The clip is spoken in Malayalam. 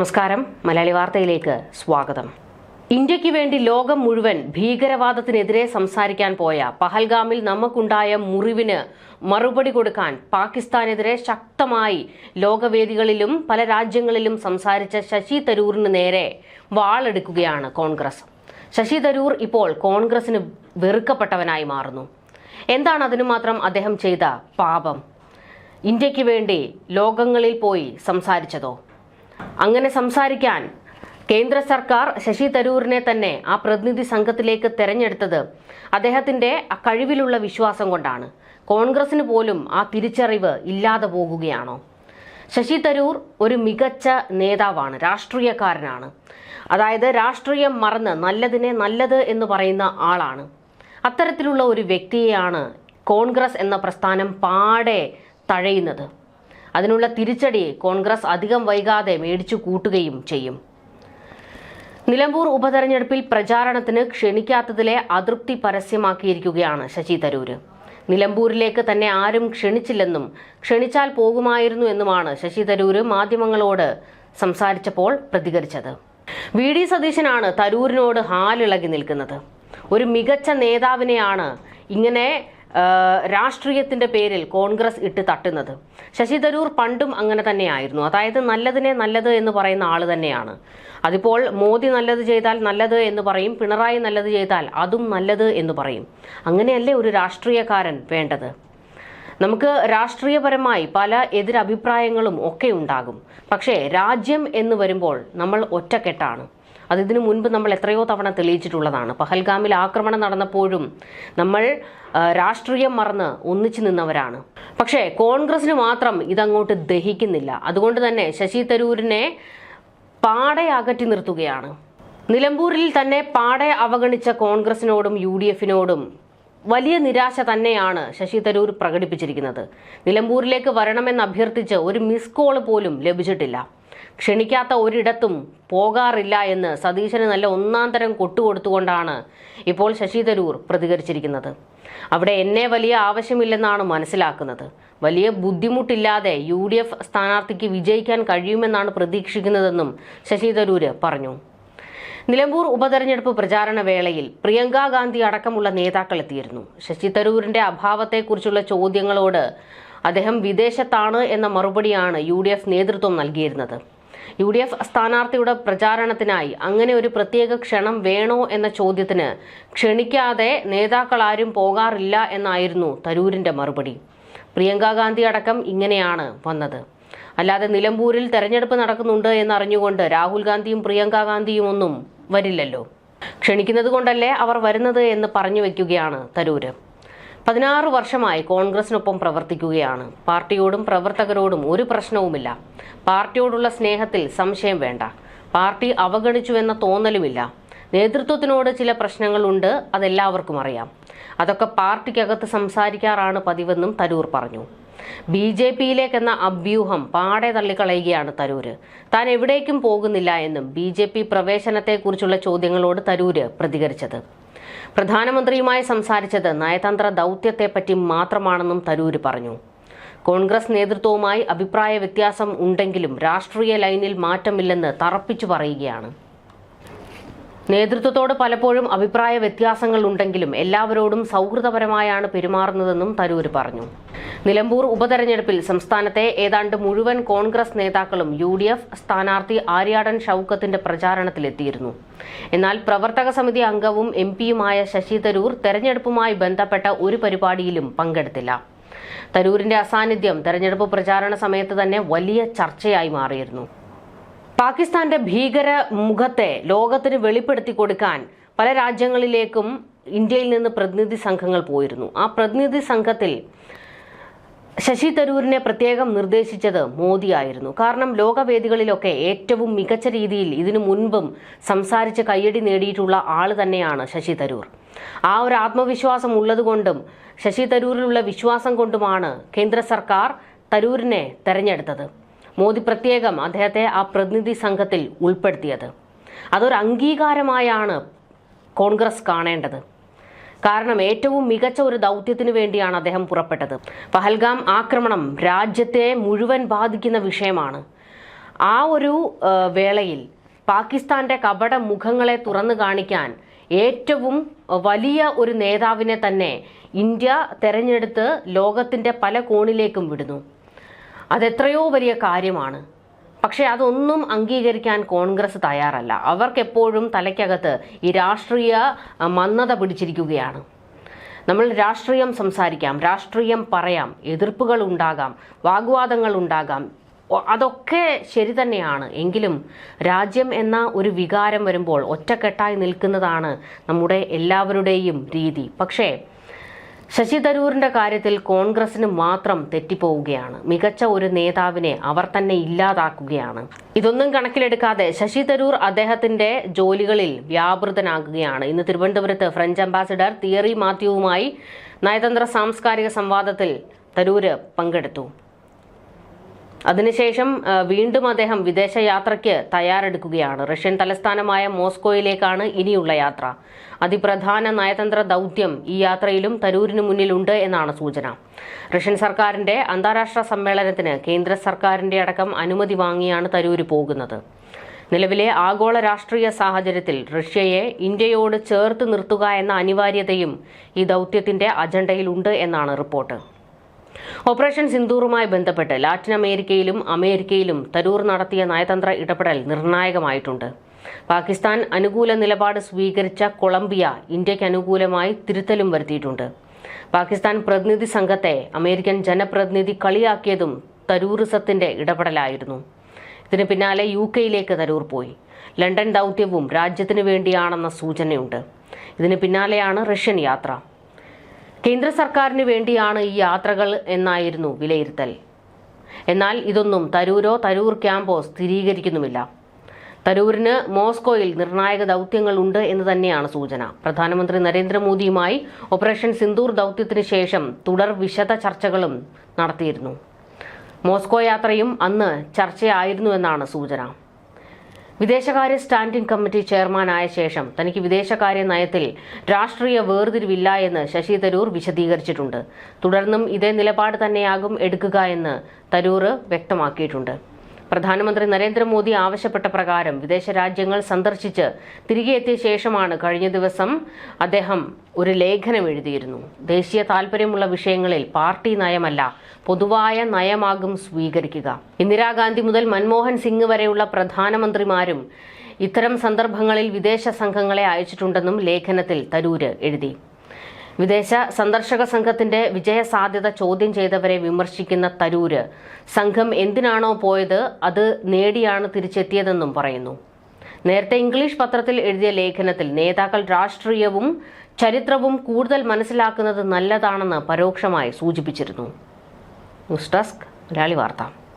നമസ്കാരം. മലയാളി വാർത്തയിലേക്ക് സ്വാഗതം. ഇന്ത്യയ്ക്ക് വേണ്ടി ലോകം മുഴുവൻ ഭീകരവാദത്തിനെതിരെ സംസാരിക്കാൻ പോയ പഹൽഗാമിൽ നമുക്കുണ്ടായ മുറിവിന് മറുപടി കൊടുക്കാൻ പാകിസ്ഥാനെതിരെ ശക്തമായി ലോകവേദികളിലും പല രാജ്യങ്ങളിലും സംസാരിച്ച ശശി തരൂറിന് നേരെ വാളെടുക്കുകയാണ് കോൺഗ്രസ്. ശശി തരൂർ ഇപ്പോൾ കോൺഗ്രസിന് വെറുക്കപ്പെട്ടവനായി മാറുന്നു. എന്താണ് അതിനു മാത്രം അദ്ദേഹം ചെയ്ത പാപം? ഇന്ത്യയ്ക്ക് വേണ്ടി ലോകങ്ങളിൽ പോയി സംസാരിച്ചതോ? അങ്ങനെ സംസാരിക്കാൻ കേന്ദ്ര സർക്കാർ ശശി തരൂരിനെ തന്നെ ആ പ്രതിനിധി സംഘത്തിലേക്ക് തെരഞ്ഞെടുത്തത് അദ്ദേഹത്തിന്റെ കഴിവിലുള്ള വിശ്വാസം കൊണ്ടാണ്. കോൺഗ്രസിന് പോലും ആ തിരിച്ചറിവ് ഇല്ലാതെ പോകുകയാണോ? ശശി തരൂർ ഒരു മികച്ച നേതാവാണ് രാഷ്ട്രീയക്കാരനാണ്. അതായത് രാഷ്ട്രീയം മറന്ന് നല്ലതിനെ നല്ലത് എന്ന് പറയുന്ന ആളാണ്. അത്തരത്തിലുള്ള ഒരു വ്യക്തിയെയാണ് കോൺഗ്രസ് എന്ന പ്രസ്ഥാനം പാടെ തഴയുന്നത്. അതിനുള്ള തിരിച്ചടി കോൺഗ്രസ് അധികം വൈകാതെ മേടിച്ചു കൂട്ടുകയും ചെയ്യും. നിലമ്പൂർ ഉപതെരഞ്ഞെടുപ്പിൽ പ്രചാരണത്തിന് ക്ഷണിക്കാത്തതിലെ അതൃപ്തി പരസ്യമാക്കിയിരിക്കുകയാണ് ശശി തരൂര്. നിലമ്പൂരിലേക്ക് തന്നെ ആരും ക്ഷണിച്ചില്ലെന്നും ക്ഷണിച്ചാൽ പോകുമായിരുന്നു എന്നുമാണ് ശശി തരൂര് മാധ്യമങ്ങളോട് സംസാരിച്ചപ്പോൾ പ്രതികരിച്ചത്. വി ഡി സതീശനാണ് തരൂരിനോട് ഹാലിളകി നിൽക്കുന്നത്. ഒരു മികച്ച നേതാവിനെയാണ് ഇങ്ങനെ രാഷ്ട്രീയത്തിന്റെ പേരിൽ കോൺഗ്രസ് ഇട്ട് തട്ടുന്നത്. ശശി തരൂർ പണ്ടും അങ്ങനെ തന്നെയായിരുന്നു. അതായത് നല്ലതിനെ നല്ലത് എന്ന് പറയുന്ന ആൾ തന്നെയാണ്. അതിപ്പോൾ മോദി നല്ലത് ചെയ്താൽ നല്ലത് എന്ന് പറയും പിണറായി നല്ലത് ചെയ്താൽ അതും നല്ലത് എന്ന് പറയും. അങ്ങനെയല്ലേ ഒരു രാഷ്ട്രീയക്കാരൻ വേണ്ടത്? നമുക്ക് രാഷ്ട്രീയപരമായി പല എതിരഭിപ്രായങ്ങളും ഒക്കെ ഉണ്ടാകും. പക്ഷേ രാജ്യം എന്ന് വരുമ്പോൾ നമ്മൾ ഒറ്റക്കെട്ടാണ്. അത് ഇതിനു മുൻപ് നമ്മൾ എത്രയോ തവണ തെളിയിച്ചിട്ടുള്ളതാണ്. പഹൽഗാമിൽ ആക്രമണം നടന്നപ്പോഴും നമ്മൾ രാഷ്ട്രീയം മറന്ന് ഒന്നിച്ചു നിന്നവരാണ്. പക്ഷേ കോൺഗ്രസിന് മാത്രം ഇതങ്ങോട്ട് ദഹിക്കുന്നില്ല. അതുകൊണ്ട് തന്നെ ശശി തരൂരിനെ പാടെ അകറ്റി നിർത്തുകയാണ്. നിലമ്പൂരിൽ തന്നെ പാടെ അവഗണിച്ച കോൺഗ്രസിനോടും യു ഡി എഫിനോടും വലിയ നിരാശ തന്നെയാണ് ശശി തരൂർ പ്രകടിപ്പിച്ചിരിക്കുന്നത്. നിലമ്പൂരിലേക്ക് വരണമെന്ന് അഭ്യർത്ഥിച്ച് ഒരു മിസ് കോൾ പോലും ലഭിച്ചിട്ടില്ല. ക്ഷണിക്കാത്ത ഒരിടത്തും പോകാറില്ല എന്ന് സതീശന് നല്ല ഒന്നാം തരം കൊട്ടുകൊടുത്തുകൊണ്ടാണ് ഇപ്പോൾ ശശി തരൂർ പ്രതികരിച്ചിരിക്കുന്നത്. അവിടെ എന്നെ വലിയ ആവശ്യമില്ലെന്നാണ് മനസ്സിലാക്കുന്നത്. വലിയ ബുദ്ധിമുട്ടില്ലാതെ യു ഡി എഫ് സ്ഥാനാർത്ഥിക്ക് വിജയിക്കാൻ കഴിയുമെന്നാണ് പ്രതീക്ഷിക്കുന്നതെന്നും ശശി തരൂര് പറഞ്ഞു. നിലമ്പൂർ ഉപതെരഞ്ഞെടുപ്പ് പ്രചാരണ വേളയിൽ പ്രിയങ്ക ഗാന്ധി അടക്കമുള്ള നേതാക്കൾ എത്തിയിരുന്നു. ശശി തരൂരിന്റെ അഭാവത്തെക്കുറിച്ചുള്ള ചോദ്യങ്ങളോട് അദ്ദേഹം വിദേശത്താണ് എന്ന മറുപടിയാണ് യു നേതൃത്വം നൽകിയിരുന്നത്. യു ഡി എഫ് സ്ഥാനാർത്ഥിയുടെ പ്രചാരണത്തിനായി അങ്ങനെ ഒരു പ്രത്യേക ക്ഷണം വേണോ എന്ന ചോദ്യത്തിന് ക്ഷണിക്കാതെ നേതാക്കൾ ആരും പോകാറില്ല എന്നായിരുന്നു തരൂരിന്റെ മറുപടി. പ്രിയങ്ക ഗാന്ധി അടക്കം ഇങ്ങനെയാണ് വന്നത്. അല്ലാതെ നിലമ്പൂരിൽ തെരഞ്ഞെടുപ്പ് നടക്കുന്നുണ്ട് എന്നറിഞ്ഞുകൊണ്ട് രാഹുൽ ഗാന്ധിയും പ്രിയങ്ക ഗാന്ധിയും ഒന്നും വരില്ലല്ലോ. ക്ഷണിക്കുന്നത് കൊണ്ടല്ലേ അവർ വരുന്നത് എന്ന് പറഞ്ഞു വെക്കുകയാണ് തരൂര്. പതിനാറ് വർഷമായി കോൺഗ്രസിനൊപ്പം പ്രവർത്തിക്കുകയാണ്. പാർട്ടിയോടും പ്രവർത്തകരോടും ഒരു പ്രശ്നവുമില്ല. പാർട്ടിയോടുള്ള സ്നേഹത്തിൽ സംശയം വേണ്ട. പാർട്ടി അവഗണിച്ചുവെന്ന തോന്നലുമില്ല. നേതൃത്വത്തിനോട് ചില പ്രശ്നങ്ങളുണ്ട് അതെല്ലാവർക്കും അറിയാം. അതൊക്കെ പാർട്ടിക്കകത്ത് സംസാരിക്കാറാണ് പതിവെന്നും തരൂർ പറഞ്ഞു. ബി ജെ പിയിലേക്കെന്ന അഭ്യൂഹം പാടെ തള്ളിക്കളയുകയാണ് തരൂര്. താൻ എവിടേക്കും പോകുന്നില്ല എന്നും ബി ജെ പി പ്രവേശനത്തെക്കുറിച്ചുള്ള ചോദ്യങ്ങളോട് തരൂര് പ്രതികരിച്ചത്. പ്രധാനമന്ത്രിയുമായി സംസാരിച്ചത് നയതന്ത്ര ദൗത്യത്തെപ്പറ്റി മാത്രമാണെന്നും തരൂര് പറഞ്ഞു. കോൺഗ്രസ് നേതൃത്വവുമായി അഭിപ്രായ വ്യത്യാസം ഉണ്ടെങ്കിലും രാഷ്ട്രീയ ലൈനിൽ മാറ്റമില്ലെന്ന് തറപ്പിച്ചു പറയുകയാണ്. നേതൃത്വത്തോട് പലപ്പോഴും അഭിപ്രായ വ്യത്യാസങ്ങൾ ഉണ്ടെങ്കിലും എല്ലാവരോടും സൗഹൃദപരമായാണ് പെരുമാറുന്നതെന്നും തരൂര് പറഞ്ഞു. നിലമ്പൂർ ഉപതെരഞ്ഞെടുപ്പിൽ സംസ്ഥാനത്തെ ഏതാണ്ട് മുഴുവൻ കോൺഗ്രസ് നേതാക്കളും യു ഡി എഫ് സ്ഥാനാർത്ഥി ആര്യാടൻ ഷൌക്കത്തിന്റെ പ്രചാരണത്തിലെത്തിയിരുന്നു. എന്നാൽ പ്രവർത്തക സമിതി അംഗവും എം പിയുമായ ശശി തരൂർ തെരഞ്ഞെടുപ്പുമായി ബന്ധപ്പെട്ട ഒരു പരിപാടിയിലും പങ്കെടുത്തില്ല. തരൂരിന്റെ അസാന്നിധ്യം തെരഞ്ഞെടുപ്പ് പ്രചാരണ സമയത്ത് തന്നെ വലിയ ചർച്ചയായി മാറിയിരുന്നു. പാകിസ്ഥാന്റെ ഭീകര മുഖത്തെ ലോകത്തിന് വെളിപ്പെടുത്തി കൊടുക്കാൻ പല രാജ്യങ്ങളിലേക്കും ഇന്ത്യയിൽ നിന്ന് പ്രതിനിധി സംഘങ്ങൾ പോയിരുന്നു. ആ പ്രതിനിധി സംഘത്തിൽ ശശി തരൂരിനെ പ്രത്യേകം നിർദ്ദേശിച്ചത് മോദിയായിരുന്നു. കാരണം ലോകവേദികളിലൊക്കെ ഏറ്റവും മികച്ച രീതിയിൽ ഇതിനു മുൻപും സംസാരിച്ച് കയ്യടി നേടിയിട്ടുള്ള ആൾ തന്നെയാണ് ശശി തരൂർ. ആ ഒരു ആത്മവിശ്വാസം ഉള്ളതുകൊണ്ടും ശശി തരൂരിലുള്ള വിശ്വാസം കൊണ്ടുമാണ് കേന്ദ്ര സർക്കാർ തരൂരിനെ തെരഞ്ഞെടുത്തത്. മോദി പ്രത്യേകം അദ്ദേഹത്തെ ആ പ്രതിനിധി സംഘത്തിൽ ഉൾപ്പെടുത്തിയത്. അതൊരു അംഗീകാരമായാണ് കോൺഗ്രസ് കാണേണ്ടത്. കാരണം ഏറ്റവും മികച്ച ഒരു ദൗത്യത്തിന് വേണ്ടിയാണ് അദ്ദേഹം പുറപ്പെട്ടത്. പഹൽഗാം ആക്രമണം രാജ്യത്തെ മുഴുവൻ ബാധിക്കുന്ന വിഷയമാണ്. ആ ഒരു വേളയിൽ പാകിസ്ഥാന്റെ കപട മുഖങ്ങളെ തുറന്നു കാണിക്കാൻ ഏറ്റവും വലിയ ഒരു നേതാവിനെ തന്നെ ഇന്ത്യ തെരഞ്ഞെടുത്ത് ലോകത്തിന്റെ പല കോണിലേക്കും വിടുന്നു. അതെത്രയോ വലിയ കാര്യമാണ്. പക്ഷെ അതൊന്നും അംഗീകരിക്കാൻ കോൺഗ്രസ് തയ്യാറല്ല. അവർക്കെപ്പോഴും തലയ്ക്കകത്ത് ഈ രാഷ്ട്രീയ മന്നത പിടിച്ചിരിക്കുകയാണ്. നമ്മൾ രാഷ്ട്രീയം സംസാരിക്കാം രാഷ്ട്രീയം പറയാം എതിർപ്പുകൾ ഉണ്ടാകാം വാഗ്വാദങ്ങൾ ഉണ്ടാകാം. അതൊക്കെ ശരി തന്നെയാണ്. എങ്കിലും രാജ്യം എന്ന ഒരു വികാരം വരുമ്പോൾ ഒറ്റക്കെട്ടായി നിൽക്കുന്നതാണ് നമ്മുടെ എല്ലാവരുടെയും രീതി. പക്ഷേ ശശി തരൂരിന്റെ കാര്യത്തിൽ കോൺഗ്രസിന് മാത്രം തെറ്റിപ്പോവുകയാണ്. മികച്ച ഒരു നേതാവിനെ അവർ തന്നെ ഇല്ലാതാക്കുകയാണ്. ഇതൊന്നും കണക്കിലെടുക്കാതെ ശശി തരൂർ അദ്ദേഹത്തിന്റെ ജോലികളിൽ വ്യാപൃതനാകുകയാണ്. ഇന്ന് തിരുവനന്തപുരത്ത് ഫ്രഞ്ച് അംബാസിഡർ തിയറി മാത്യുവുമായി നയതന്ത്ര സാംസ്കാരിക സംവാദത്തിൽ തരൂര് പങ്കെടുത്തു. അതിനുശേഷം വീണ്ടും അദ്ദേഹം വിദേശയാത്രയ്ക്ക് തയ്യാറെടുക്കുകയാണ്. റഷ്യൻ തലസ്ഥാനമായ മോസ്കോയിലേക്കാണ് ഇനിയുള്ള യാത്ര. അതിപ്രധാന നയതന്ത്ര ദൗത്യം ഈ യാത്രയിലും തരൂരിന് മുന്നിലുണ്ട് എന്നാണ് സൂചന. റഷ്യൻ സർക്കാരിന്റെ അന്താരാഷ്ട്ര സമ്മേളനത്തിന് കേന്ദ്ര സർക്കാരിന്റെ അടക്കം അനുമതി വാങ്ങിയാണ് തരൂര് പോകുന്നത്. നിലവിലെ ആഗോള രാഷ്ട്രീയ സാഹചര്യത്തിൽ റഷ്യയെ ഇന്ത്യയോട് ചേർത്ത് നിർത്തുക എന്ന അനിവാര്യതയും ഈ ദൗത്യത്തിന്റെ അജണ്ടയിലുണ്ട് എന്നാണ് റിപ്പോർട്ട്. ഓപ്പറേഷൻ സിന്ദൂറുമായി ബന്ധപ്പെട്ട് ലാറ്റിൻ അമേരിക്കയിലും അമേരിക്കയിലും തരൂർ നടത്തിയ നയതന്ത്ര ഇടപെടൽ നിർണായകമായിട്ടുണ്ട്. പാകിസ്ഥാൻ അനുകൂല നിലപാട് സ്വീകരിച്ച കൊളംബിയ ഇന്ത്യയ്ക്ക് അനുകൂലമായി തിരുത്തലും വരുത്തിയിട്ടുണ്ട്. പാകിസ്ഥാൻ പ്രതിനിധി സംഘത്തെ അമേരിക്കൻ ജനപ്രതിനിധി കളിയാക്കിയതും തരൂറിസത്തിന്റെ ഇടപെടലായിരുന്നു. ഇതിന് പിന്നാലെ യു കെയിലേക്ക് തരൂർ പോയി. ലണ്ടൻ ദൗത്യവും രാജ്യത്തിനു വേണ്ടിയാണെന്ന സൂചനയുണ്ട്. ഇതിന് പിന്നാലെയാണ് റഷ്യൻ യാത്ര. കേന്ദ്ര സർക്കാരിന് വേണ്ടിയാണ് ഈ യാത്രകൾ എന്നായിരുന്നു വിലയിരുത്തൽ. എന്നാൽ ഇതൊന്നും തരൂരോ തരൂർ ക്യാമ്പോ സ്ഥിരീകരിക്കുന്നുമില്ല. തരൂരിന് മോസ്കോയിൽ നിർണായക ദൗത്യങ്ങൾ ഉണ്ട് എന്ന് തന്നെയാണ് സൂചന. പ്രധാനമന്ത്രി നരേന്ദ്രമോദിയുമായി ഓപ്പറേഷൻ സിന്ദൂർ ദൗത്യത്തിന് ശേഷം തുടർ വിശദ ചർച്ചകളും നടത്തിയിരുന്നു. മോസ്കോ യാത്രയും അന്ന് ചർച്ചയായിരുന്നു എന്നാണ് സൂചന. വിദേശകാര്യ സ്റ്റാൻഡിംഗ് കമ്മിറ്റി ചെയർമാനായ ശേഷം തനിക്ക് വിദേശകാര്യ നയത്തിൽ രാഷ്ട്രീയ വേർതിരിവില്ല എന്ന് ശശി തരൂർ വിശദീകരിച്ചിട്ടുണ്ട്. തുടർന്നും ഇതേ നിലപാട് തന്നെയാകും എടുക്കുക എന്ന് തരൂർ വ്യക്തമാക്കിയിട്ടുണ്ട്. പ്രധാനമന്ത്രി നരേന്ദ്രമോദി ആവശ്യപ്പെട്ട പ്രകാരം വിദേശ രാജ്യങ്ങൾ സന്ദർശിച്ച് തിരികെ എത്തിയ ശേഷമാണ് കഴിഞ്ഞ ദിവസം അദ്ദേഹം ഒരു ലേഖനം എഴുതിയിരുന്നു. ദേശീയ താൽപര്യമുള്ള വിഷയങ്ങളിൽ പാർട്ടി നയമല്ല പൊതുവായ നയമാകും സ്വീകരിക്കുക. ഇന്ദിരാഗാന്ധി മുതൽ മൻമോഹൻ സിംഗ് വരെയുള്ള പ്രധാനമന്ത്രിമാരും ഇത്തരം സന്ദർഭങ്ങളിൽ വിദേശ സംഘങ്ങളെ അയച്ചിട്ടുണ്ടെന്നും ലേഖനത്തിൽ തരൂര് എഴുതി. വിദേശ സന്ദർശക സംഘത്തിന്റെ വിജയ സാധ്യത ചോദ്യം ചെയ്തവരെ വിമർശിക്കുന്ന തരൂര്. സംഘം എന്തിനാണോ പോയത്? അത് നേടിയാണ് തിരിച്ചെത്തിയതെന്നും പറയുന്നു. നേരത്തെ ഇംഗ്ലീഷ് പത്രത്തിൽ എഴുതിയ ലേഖനത്തിൽ നേതാക്കൾ രാഷ്ട്രീയവും ചരിത്രവും കൂടുതൽ മനസ്സിലാക്കുന്നത് നല്ലതാണെന്ന് പരോക്ഷമായി സൂചിപ്പിച്ചിരുന്നു. ന്യൂസ് ഡെസ്ക് മലയാളി വാർത്ത.